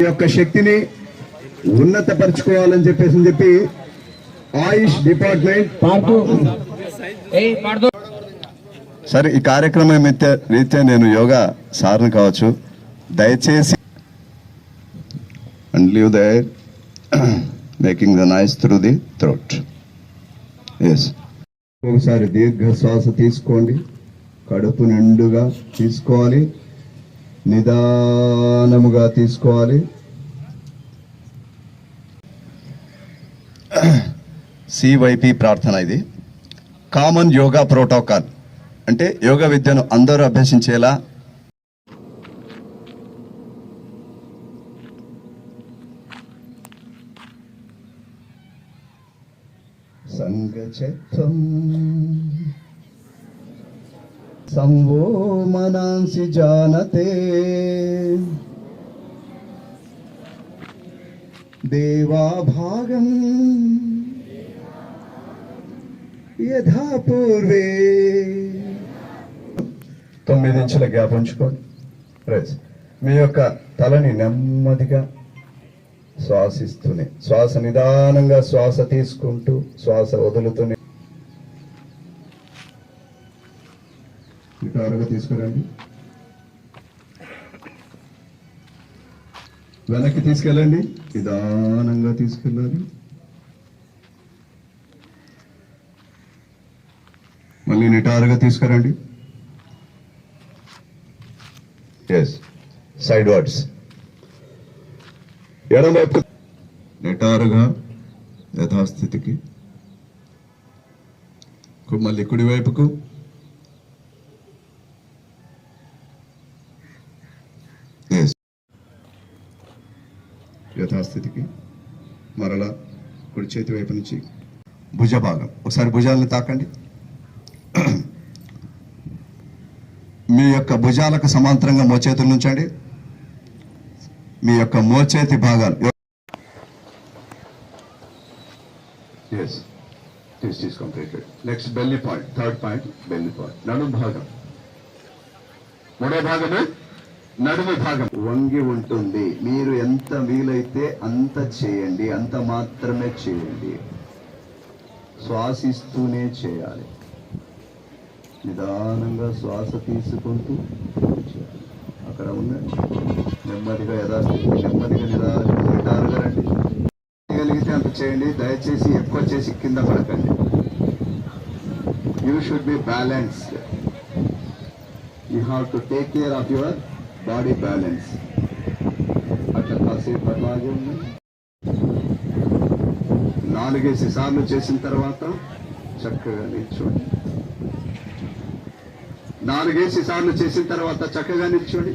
యొక్క శక్తిని ఉన్నతపరచుకోవాలని చెప్పేసి చెప్పి ఆయుష్ డిపార్ట్మెంట్ సరే ఈ కార్యక్రమం రీత్యా రీత్యా నేను యోగా సార్ని కావచ్చు. దయచేసి and leave the making the noise through the throat yes ఒకసారి దీర్ఘ శ్వాస తీసుకోండి. కడుపు నిండుగా తీసుకోవాలి. నిదానముగా తీసుకోవాలి. సివైపి ప్రార్థన ఇది. Common yoga protocol. అంటే యోగా విద్యను అందరూ అభ్యసించేలా సంగచత్వం సంవో మనాంసి జానతే. దేవాభాగం యథా పూర్వే. తొమ్మిది ఇంచుల గ్యాప్ ఉంచుకోండి. రైట్ మీ యొక్క తలని నెమ్మదిగా శ్వాసిస్తూనే. శ్వాస నిదానంగా శ్వాస తీసుకుంటూ శ్వాస వదులుతూనే. నిటారుగా తీసుకురండి. వెనక్కి తీసుకెళ్ళండి. నిదానంగా తీసుకెళ్ళాలి. మళ్ళీ నిటారుగా తీసుకురండి. ఎస్ సైడ్ వర్డ్స్ ఎడమవైపు నిటారుగా యథాస్థితికి. మళ్ళీ కుడి వైపుకు. యథాస్థితికి మరలా కుడి చేతి వైపు నుంచి భుజ భాగం ఒకసారి భుజాలను తాకండి. మీ యొక్క భుజాలకు సమాంతరంగా మోచేతులు ఉంచండి మీ యొక్క మోచేతి భాగాలు yes this is completed next belly point third point belly point నడు భాగం మూడో భాగమే నడుము భాగం. వంగి ఉంటుంది. మీరు ఎంత వీలైతే అంత చేయండి. అంత మాత్రమే చేయండి. శ్వాసిస్తూనే చేయాలి. నిదానంగా శ్వాస తీసుకుంటూ అక్కడ ఉన్న నెమ్మదిగా యథాస్థితి నెమ్మదిగా నిదానంగా కలిగితే అంత చేయండి. దయచేసి ఎక్కువ చేసి కింద పడకండి. You should be balanced you have to take care of your body balance. అట్లా కాసేపు అట్లాగే ఉంది నాలుగేసి సార్లు చేసిన తర్వాత చక్కగా నిల్చోండి. నాలుగేసి సార్లు చేసిన తర్వాత చక్కగా నిల్చోండి.